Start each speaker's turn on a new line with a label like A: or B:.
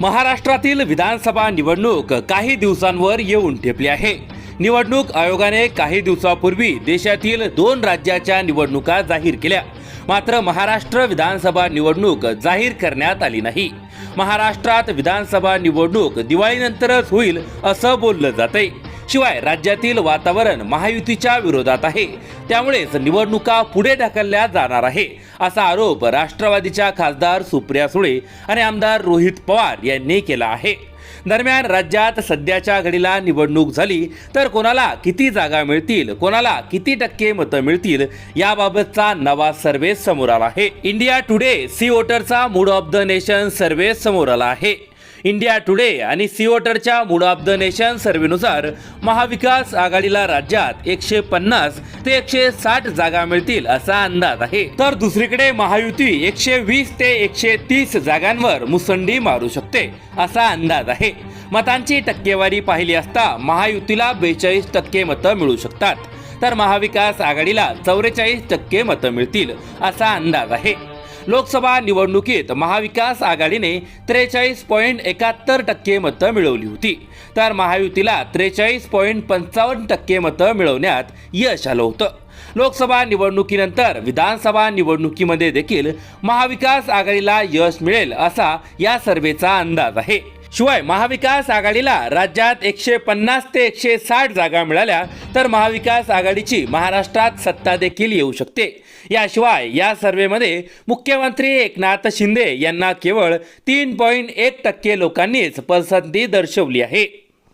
A: महाराष्ट्रातील विधानसभा निवडणूक काही दिवसांवर येऊन ठेपली आहे. निवडणूक आयोगाने काही दिवसापूर्वी देशातील दोन राज्याच्या निवडणुका जाहीर केल्या. मात्र महाराष्ट्र विधानसभा निवडणूक जाहीर करण्यात आली नाही. महाराष्ट्रात विधानसभा निवडणूक दिवाळीनंतरच होईल असं बोललं जातंय. शिवाय राज्यातील वातावरण महायुतीच्या विरोधात आहे. त्यामुळेच निवडणुका पुढे ढकलल्या जाणार आहे असा आरोप राष्ट्रवादीच्या खासदार सुप्रिया सुळे आणि आमदार रोहित पवार यांनी केला आहे. दरम्यान राज्यात सध्याच्या घडीला निवडणूक झाली तर कोणाला किती जागा मिळतील कोणाला किती टक्के मतं मिळतील याबाबतचा नवा सर्वे समोर आला आहे. India Today C वोटरचा mood of the nation survey समोर आला आहे. इंडिया टुडे आणि C mood of the nation सर्वेनुसार महाविकास आघाडीला राज्यात एकशे पन्नास ते एकशे साठ जागा मिळतील असा अंदाज आहे. तर दुसरीकडे महायुती एकशे वीस ते एकशे तीस जागांवर मुसंडी मारू शकते असा अंदाज आहे. मतांची टक्केवारी पाहिली असता महायुतीला बेचाळीस टक्के मतं मिळू शकतात. तर महाविकास आघाडीला चौवेचाळीस टक्के मतं मिळतील असा अंदाज आहे. लोकसभा निवडणुकीत महाविकास आघाडीने त्रेचाळीस पॉईंट एकाहत्तर टक्के मतं मिळवली होती. तर महायुतीला त्रेचाळीस पॉईंट पंचावन्न टक्के मतं मिळवण्यात यश आलं होतं. लोकसभा निवडणुकीनंतर विधानसभा निवडणुकीमध्ये देखील महाविकास आघाडीला यश मिळेल असा या सर्वेचा अंदाज आहे. शिवाय महाविकास आघाडीला राज्यात एकशे पन्नास ते एकशे साठ जागा मिळाल्या तर महाविकास आघाडीची महाराष्ट्रात सत्ता देखील येऊ शकते. याशिवाय या सर्वेमध्ये मुख्यमंत्री एकनाथ शिंदे यांना केवळ तीन पॉईंट एक टक्के लोकांनीच पसंती दर्शवली आहे.